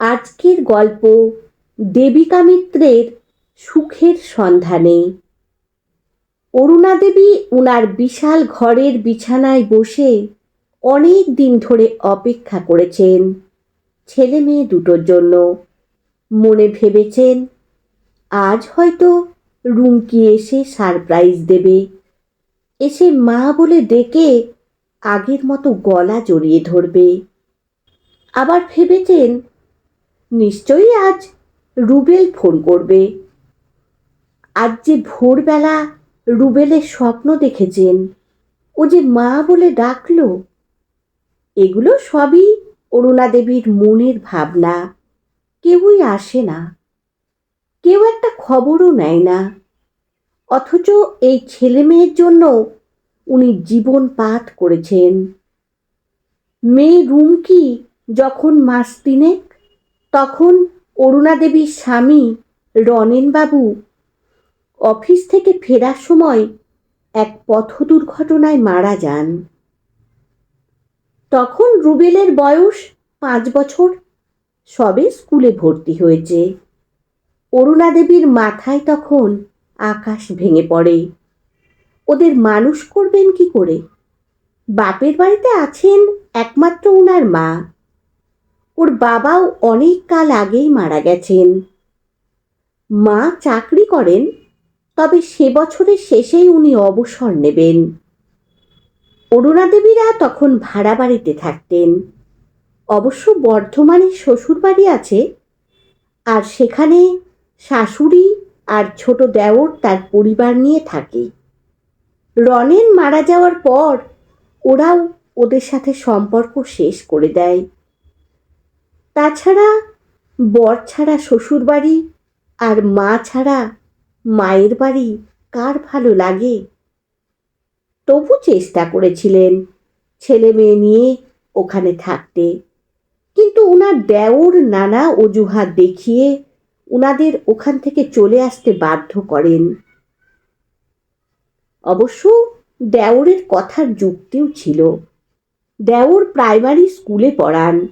আজকের গল্প দেবিকা মিত্রের সুখের সন্ধানে। অরুণা দেবী উনার বিশাল ঘরের বিছানায় বসে অনেক দিন ধরে অপেক্ষা করেছেন ছেলে মেয়ে দুটোর জন্য। মনে ভেবেছেন, আজ হয়তো রুমকি এসে সারপ্রাইজ দেবে। এসে মা বলে ডেকে আগের মতো গলা জড়িয়ে ধরবে। আবার ভেবেছেন নিশ্চয়ই আজ রুবেল ফোন করবে। আজ যে ভোরবেলা রুবেলের স্বপ্ন দেখেছেন, ও যে মা বলে ডাকলো, এগুলো সবই অরুণা দেবীর মনের ভাবনা। কেউই আসে না, কেউ একটা খবরও নেয় না। অথচ এই ছেলে মেয়ের জন্য উনি জীবন পাঠ করেছেন। মেয়ে রুমকি যখন মাস তিনেক তখন অরুণা দেবীর স্বামী রনেনবাবু অফিস থেকে ফেরার সময় এক পথ দুর্ঘটনায় মারা যান। তখন রুবেলের বয়স পাঁচ বছর। সবে স্কুলে ভর্তি হয়েছে। অরুণা দেবীর মাথায় তখন আকাশ ভেঙে পড়ে। ওদের মানুষ করবেন কি করে? বাপের বাড়িতে আছেন একমাত্র ওনার মা। ওর বাবাও অনেক কাল আগেই মারা গেছেন। মা চাকরি করেন, তবে সে বছরের শেষেই উনি অবসর নেবেন। অরুণা দেবীরা তখন ভাড়া বাড়িতে থাকতেন। অবশ্য বর্ধমানে শ্বশুর বাড়ি আছে, আর সেখানে শাশুড়ি আর ছোট দেওর তার পরিবার নিয়ে থাকে। রনেন মারা যাওয়ার পর ওরাও ওদের সাথে সম্পর্ক শেষ করে দেয়। তাছাড়া বর ছাড়া শ্বশুর বাড়ি আর মা ছাড়া মায়ের বাড়ি কার ভালো লাগে? তবু চেষ্টা করেছিলেন ছেলে মেয়ে নিয়ে ওখানে থাকতে। কিন্তু ওনার দেওর নানা অজুহাত দেখিয়ে ওনাদের ওখান থেকে চলে আসতে বাধ্য করেন। অবশ্য দেওরের কথার যুক্তিও ছিল। দেওর প্রাইমারি স্কুলে পড়ান।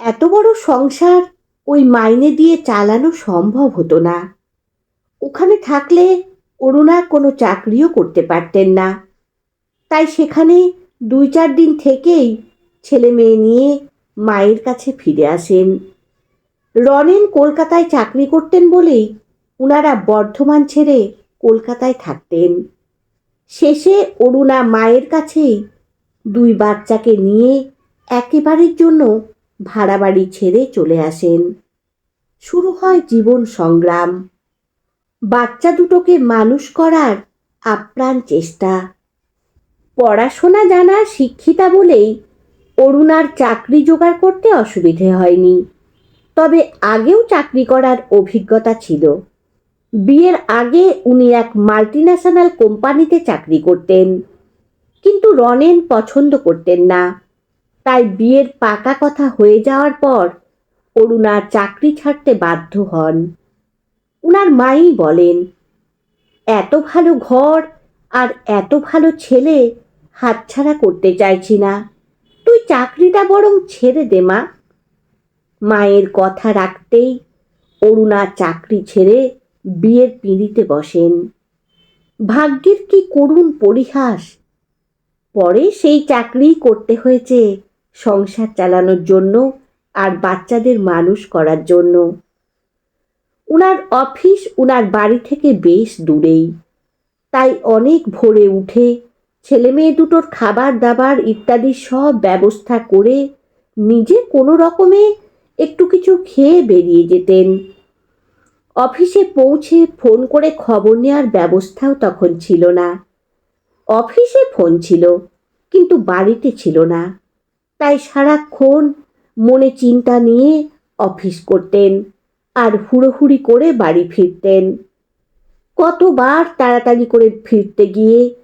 এত বড় সংসার ওই মাইনে দিয়ে চালানো সম্ভব হতো না। ওখানে থাকলে অরুণা কোনো চাকরিও করতে পারতেন না। তাই সেখানে দুই চার দিন থেকেই ছেলে মেয়ে নিয়ে মায়ের কাছে ফিরে আসেন। রনেন কলকাতায় চাকরি করতেন বলেই ওনারা বর্ধমান ছেড়ে কলকাতায় থাকতেন। শেষে অরুণা মায়ের কাছেই দুই বাচ্চাকে নিয়ে একেবারের জন্য ভাড়া বাড়ি ছেড়ে চলে আসেন। শুরু হয় জীবন সংগ্রাম। বাচ্চা দুটোকে মানুষ করার আপ্রাণ চেষ্টা। পড়াশোনা জানা শিক্ষিতা বলেই অরুণার চাকরি জোগাড় করতে অসুবিধে হয়নি। তবে আগেও চাকরি করার অভিজ্ঞতা ছিল। বিয়ের আগে উনি এক মাল্টিন্যাশনাল কোম্পানিতে চাকরি করতেন। কিন্তু রনেন পছন্দ করতেন না। তাই বিয়ের পাকা কথা হয়ে যাওয়ার পর অরুণা চাকরি ছাড়তে বাধ্য হন। উনার মাই বলেন, এত ভালো ঘর আর এত ভালো ছেলে হাতছাড়া করতে চাইছি না। তুই চাকরিটা বরং ছেড়ে দে, মা। মায়ের কথা রাখতেই অরুণা চাকরি ছেড়ে বিয়ের পিঁড়িতে বসেন। ভাগ্যের কি করুণ পরিহাস। পরে সেই চাকরি করতে হয়েছে। সংসার চালানোর জন্য আর বাচ্চাদের মানুষ করার জন্য। উনার অফিস উনার বাড়ি থেকে বেশ দূরেই। তাই অনেক ভোরে উঠে ছেলে মেয়ে দুটোর খাবার দাবার ইত্যাদি সব ব্যবস্থা করে নিজে কোনো রকমে একটু কিছু খেয়ে বেরিয়ে যেতেন। অফিসে পৌঁছে ফোন করে খবর নেওয়ার ব্যবস্থাও তখন ছিল না। অফিসে ফোন ছিল, কিন্তু বাড়িতে ছিল না। তাই সারাক্ষণ মনে চিন্তা নিয়ে অফিস করতেন আর হুড়োহুড়ি করে বাড়ি ফিরতেন। কতবার তাড়াতাড়ি করে ফিরতে গিয়ে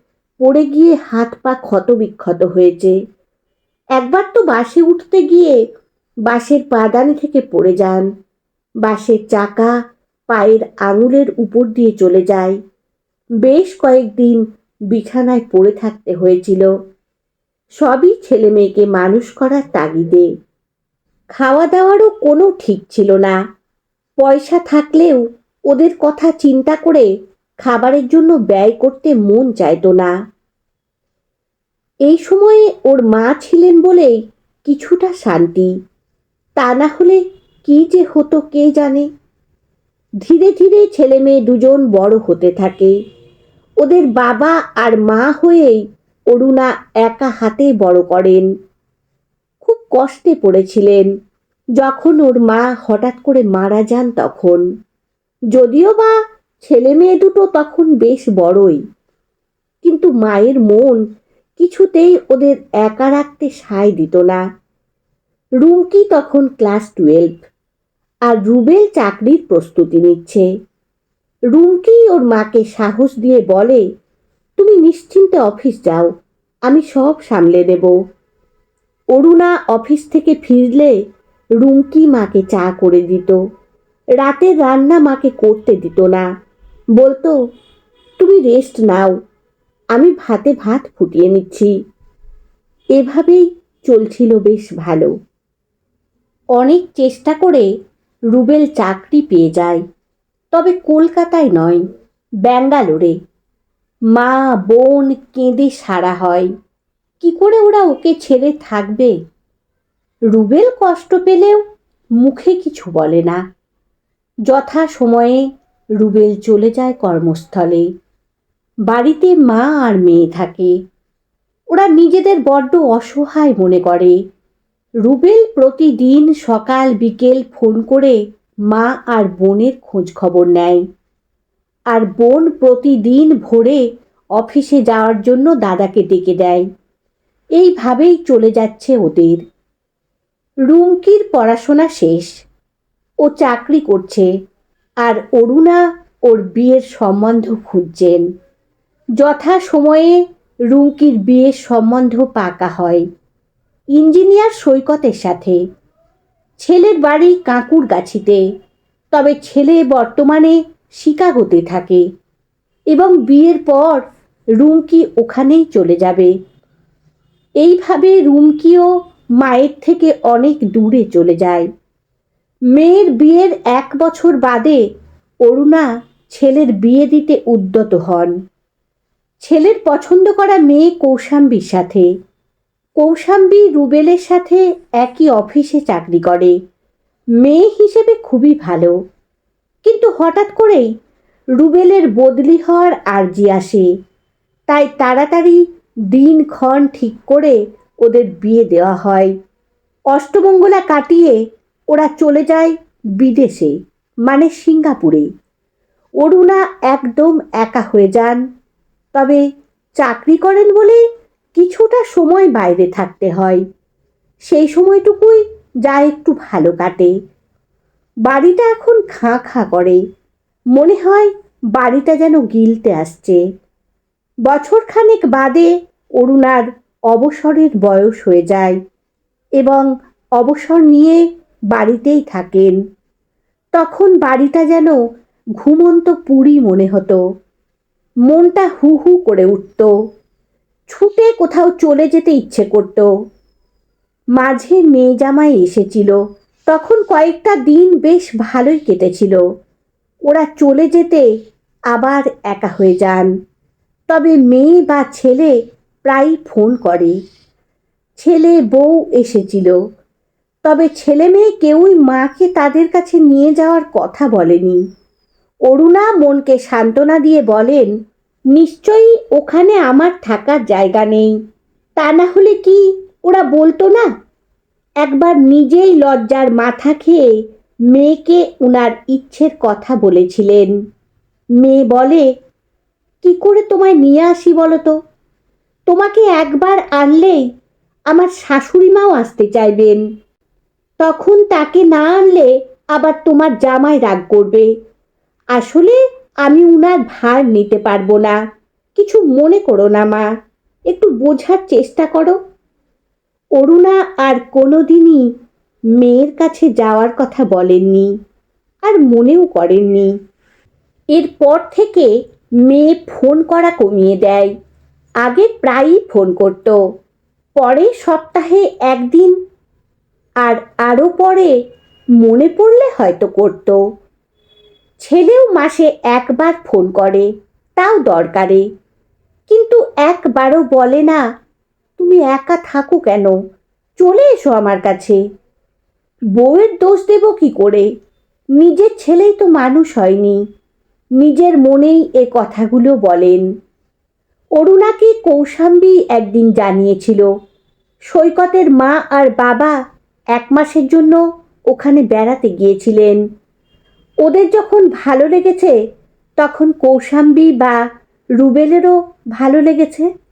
পড়ে গিয়ে হাত পা ক্ষত বিক্ষত হয়েছে। একবার তো বাসে উঠতে গিয়ে বাসের পাদানি থেকে পড়ে যান। বাসের চাকা পায়ের আঙুলের উপর দিয়ে চলে যায়। বেশ কয়েকদিন বিছানায় পড়ে থাকতে হয়েছিল। সবই ছেলে মেয়েকে মানুষ করার তাগিদে। খাওয়া দাওয়ারও কোনো ঠিক ছিল না। পয়সা থাকলেও ওদের কথা চিন্তা করে খাবারের জন্য ব্যয় করতে মন চাইতো না। এই সময়ে ওর মা ছিলেন বলেই কিছুটা শান্তি। তা না হলে কি যে হতো কে জানে? ধীরে ধীরে ছেলে মেয়ে দুজন বড় হতে থাকে। ওদের বাবা আর মা হয়েই অরুণা একা হাতে বড় করেন। খুব কষ্টে পড়েছিলেন। যখন ওর মা হঠাৎ করে মারা যান তখন। যদিও বা ছেলে মেয়ে দুটো তখন বেশ বড়ই। কিন্তু মায়ের মন কিছুতেই ওদের একা রাখতে সায় দিত না। রুমকি তখন ক্লাস টুয়েলভ আর রুবেল চাকরির প্রস্তুতি নিচ্ছে। রুমকি ওর মাকে সাহস দিয়ে বলে তুমি নিশ্চিন্তে অফিস যাও, আমি সব সামলে নেব অরুণা অফিস থেকে ফিরলে রুমকি মাকে চা করে দিত। রাতের রান্না মাকে করতে দিত না। বলতো, তুমি রেস্ট নাও, আমি ভাতে ভাত ফুটিয়ে নিচ্ছি। এভাবেই চলছিল বেশ ভালো। অনেক চেষ্টা করে রুবেল চাকরি পেয়ে যায়, তবে কলকাতায় নয়, ব্যাঙ্গালোরে। মা বোন কেঁদে সারা হয়। কি করে ওরা ওকে ছেড়ে থাকবে? রুবেল কষ্ট পেলেও মুখে কিছু বলে না। যথা সময়ে রুবেল চলে যায় কর্মস্থলে। বাড়িতে মা আর মেয়ে থাকে। ওরা নিজেদের বড্ড অসহায় মনে করে। রুবেল প্রতিদিন সকাল বিকেল ফোন করে মা আর বোনের খোঁজ খবর নেয়। আর বোন প্রতিদিন ভোরে অফিসে যাওয়ার জন্য দাদাকে ডেকে দেয়। এইভাবেই চলে যাচ্ছে ওদের। রুমকির পড়াশোনা শেষ। ও চাকরি করছে আর অরুণা ওর বিয়ের সম্বন্ধ খুঁজছেন। যথা সময়ে রুমকির বিয়ের সম্বন্ধ পাকা হয়। ইঞ্জিনিয়ার সৈকতের সাথে। ছেলের বাড়ি কাঁকুর গাছিতে তবে ছেলে বর্তমানে শিকাগোতে থাকে এবং বিয়ের পর রুমকি ওখানেই চলে যাবে। এইভাবে রুমকিও মায়ের থেকে অনেক দূরে চলে যায়। মেয়ের বিয়ের এক বছর বাদে অরুণা ছেলের বিয়ে দিতে উদ্যত হন। ছেলের পছন্দ করা মেয়ে কৌশাম্বীর সাথে। কৌশাম্বী রুবেলের সাথে একই অফিসে চাকরি করে। মেয়ে হিসেবে খুবই ভালো। কিন্তু হঠাৎ করেই রুবেলের বদলি হওয়ার আর্জি আসে। তাই তাড়াতাড়ি দিনক্ষণ ঠিক করে ওদের বিয়ে দেওয়া হয়। অষ্টমঙ্গলা কাটিয়ে ওরা চলে যায় বিদেশে মানে সিঙ্গাপুরে। অরুণা একদম একা হয়ে যান। তবে চাকরি করেন বলে কিছুটা সময় বাইরে থাকতে হয়। সেই সময়টুকুই যা একটু ভালো কাটে। বাড়িটা এখন খাঁ খাঁ করে মনে হয় বাড়িটা যেন গিলতে আসছে। বছরখানেক বাদে অরুণার অবসরের বয়স হয়ে যায় এবং অবসর নিয়ে বাড়িতেই থাকেন। তখন বাড়িটা যেন ঘুমন্ত পুরী মনে হতো। মনটা হু হু করে উঠত। ছুটে কোথাও চলে যেতে ইচ্ছে করত। মাঝে মেয়ে জামাই এসেছিল। তখন কয়েকটা দিন বেশ ভালোই কেটেছিল। ওরা চলে যেতে আবার একা হয়ে যান। তবে মেয়ে বা ছেলে প্রায়ই ফোন করে। ছেলে বউ এসেছিল। তবে ছেলে মেয়ে কেউই মাকে তাদের কাছে নিয়ে যাওয়ার কথা বলেনি। অরুণা মনকে সান্ত্বনা দিয়ে বলেন, নিশ্চয়ই ওখানে আমার থাকার জায়গা নেই। তা না হলে কি ওরা বলতো না? একবার নিজেই লজ্জার মাথা খেয়ে মেয়েকে উনার ইচ্ছের কথা বলেছিলেন। মেয়ে বলে, কি করে তোমায় নিয়ে আসি বলো তো? তোমাকে একবার আনলেই আমার শাশুড়ি মাও আসতে চাইবেন। তখন তাকে না আনলে আবার তোমার জামাই রাগ করবে। আসলে আমি উনার ভার নিতে পারব না। কিছু মনে করো না মা, একটু বোঝার চেষ্টা করো। অরুণা আর কোনোদিনই মেয়ের কাছে যাওয়ার কথা বলেননি আর মনেও করেননি। এরপর থেকে মেয়ে ফোন করা কমিয়ে দেয়। আগে প্রায়ই ফোন করত। পরে সপ্তাহে একদিন আর আরও পরে মনে পড়লে হয়তো করত। ছেলেও মাসে একবার ফোন করে, তাও দরকারে। কিন্তু একবারও বলে না তুমি একা থাকো কেন? চলে এসো আমার কাছে। বউয়ের দোষ দেব কি করে? নিজের ছেলেই তো মানুষ হয়নি। নিজের মনেই এ কথাগুলো বলেন। অরুণাকে কৌশাম্বী একদিন জানিয়েছিল, সৈকতের মা আর বাবা এক মাসের জন্য ওখানে বেড়াতে গিয়েছিলেন। ওদের যখন ভালো লেগেছে, তখন কৌশাম্বী বা রুবেলেরও ভালো লেগেছে?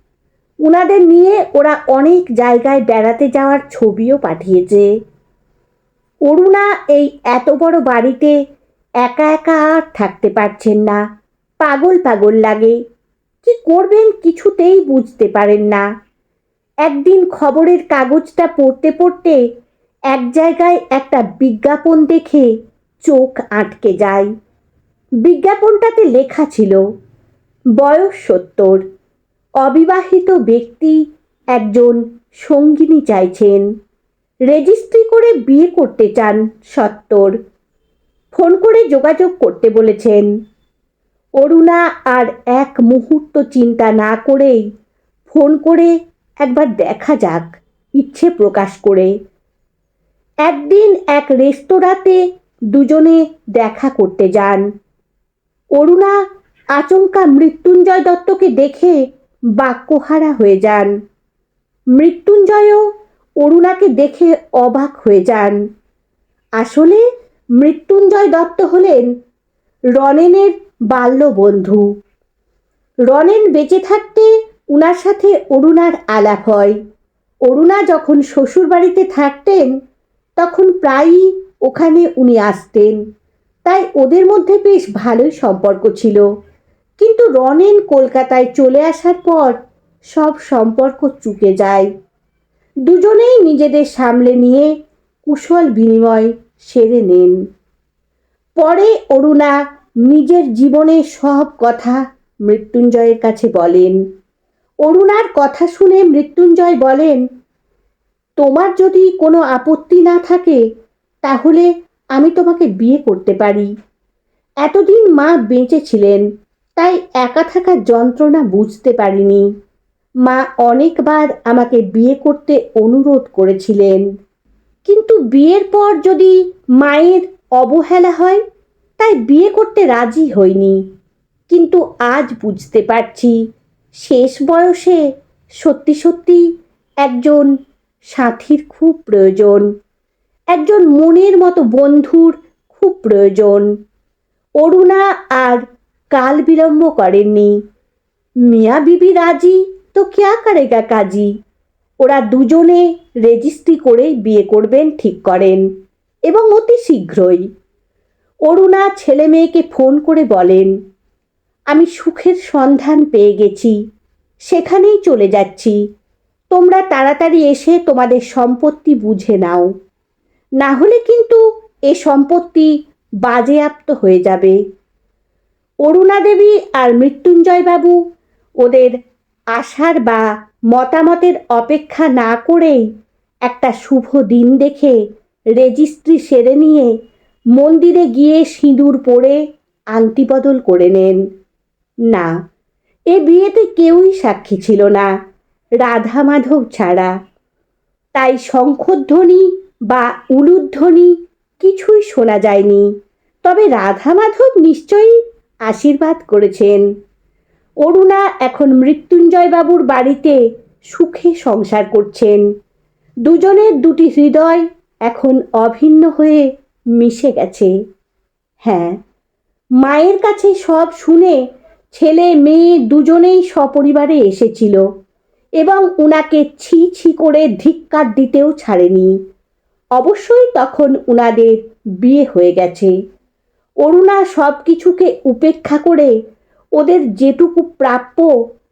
উনাদের নিয়ে ওরা অনেক জায়গায় বেড়াতে যাওয়ার ছবিও পাঠিয়েছে। অরুণা এই এত বড় বাড়িতে একা একা আর থাকতে পারছেন না। পাগল পাগল লাগে। কি করবেন কিছুতেই বুঝতে পারেন না। একদিন খবরের কাগজটা পড়তে পড়তে এক জায়গায় একটা বিজ্ঞাপন দেখে চোখ আটকে যায়। বিজ্ঞাপনটাতে লেখা ছিল, বয়স সত্তর। অবিবাহিত ব্যক্তি একজন সঙ্গিনী চাইছেন। রেজিস্ট্রি করে বিয়ে করতে চান সত্তর। ফোন করে যোগাযোগ করতে বলেছেন। অরুণা আর এক মুহূর্ত চিন্তা না করেই ফোন করে একবার দেখা যাক, ইচ্ছে প্রকাশ করে। একদিন এক রেস্তোরাঁতে দুজনে দেখা করতে যান। অরুণা আচমকা মৃত্যুঞ্জয় দত্তকে দেখে বাক্যহারা হয়ে যান। মৃত্যুঞ্জয়ও অরুণাকে দেখে অবাক হয়ে যান। আসলে মৃত্যুঞ্জয় দত্ত হলেন রনেনের বাল্য বন্ধু রনেন বেঁচে থাকতে উনার সাথে অরুণার আলাপ হয়। অরুণা যখন শ্বশুরবাড়িতে থাকতেন, তখন প্রায়ই ওখানে উনি আসতেন। তাই ওদের মধ্যে বেশ ভালোই সম্পর্ক ছিল। কিন্তু রনেন কলকাতায় চলে আসার পর সব সম্পর্ক চুকে যায়। দুজনেই নিজেদের সামলে নিয়ে কুশল বিনিময় সেরে নেন। পরে অরুণা নিজের জীবনের সব কথা মৃত্যুঞ্জয়ের কাছে বলেন। অরুণার কথা শুনে মৃত্যুঞ্জয় বলেন, তোমার যদি কোনো আপত্তি না থাকে, তাহলে আমি তোমাকে বিয়ে করতে পারি। এতদিন মা বেঁচে ছিলেন তাই একা থাকার যন্ত্রণা বুঝতে পারিনি। মা অনেকবার আমাকে বিয়ে করতে অনুরোধ করেছিলেন। কিন্তু বিয়ের পর যদি মায়ের অবহেলা হয়, তাই বিয়ে করতে রাজি হইনি। কিন্তু আজ বুঝতে পারছি, শেষ বয়সে সত্যি সত্যি একজন সাথীর খুব প্রয়োজন। একজন মনের মতো বন্ধুর খুব প্রয়োজন। অরুণা আর কাল বিলম্ব করেননি। মিয়া বিবি রাজি, তো ক্যা করেগা কাজী? ওরা দুজনে রেজিস্ট্রি করেই বিয়ে করবেন, ঠিক করেন। এবং অতি শীঘ্রই। অরুণা ছেলে মেয়েকে ফোন করে বলেন, আমি সুখের সন্ধান পেয়ে গেছি। সেখানেই চলে যাচ্ছি। তোমরা তাড়াতাড়ি এসে তোমাদের সম্পত্তি বুঝে নাও। না হলে কিন্তু এ সম্পত্তি বাজেয়াপ্ত হয়ে যাবে। অরুণা দেবী আর মৃত্যুঞ্জয়বাবু ওদের আশার বা মতামতের অপেক্ষা না করেই একটা শুভ দিন দেখে রেজিস্ট্রি সেরে নিয়ে মন্দিরে গিয়ে সিঁদুর পরে আংটি বদল করে নেন। না, এ বিয়েতে কেউই সাক্ষী ছিল না, রাধা মাধব ছাড়া। তাই শঙ্খধ্বনি বা উলুধ্বনি কিছুই শোনা যায়নি। তবে রাধা মাধব নিশ্চয়ই আশীর্বাদ করেছেন। অরুণা এখন মৃত্যুঞ্জয়বাবুর বাড়িতে সুখে সংসার করছেন। দুজনের দুটি হৃদয় এখন অভিন্ন হয়ে মিশে গেছে। হ্যাঁ মায়ের কাছে সব শুনে ছেলে মেয়ে দুজনেই সপরিবারে এসেছিল এবং উনাকে ছি ছি করে ধিক্কার দিতেও ছাড়েনি। অবশ্যই তখন উনাদের বিয়ে হয়ে গেছে। অরুণা সব কিছুকে উপেক্ষা করে ওদের যেটুকু প্রাপ্য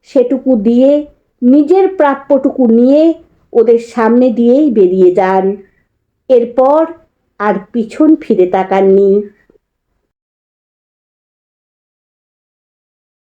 সেটুকু দিয়ে, নিজের প্রাপ্যটুকু নিয়ে ওদের সামনে দিয়েই বেরিয়ে যান। এরপর আর পিছন ফিরে তাকাননি।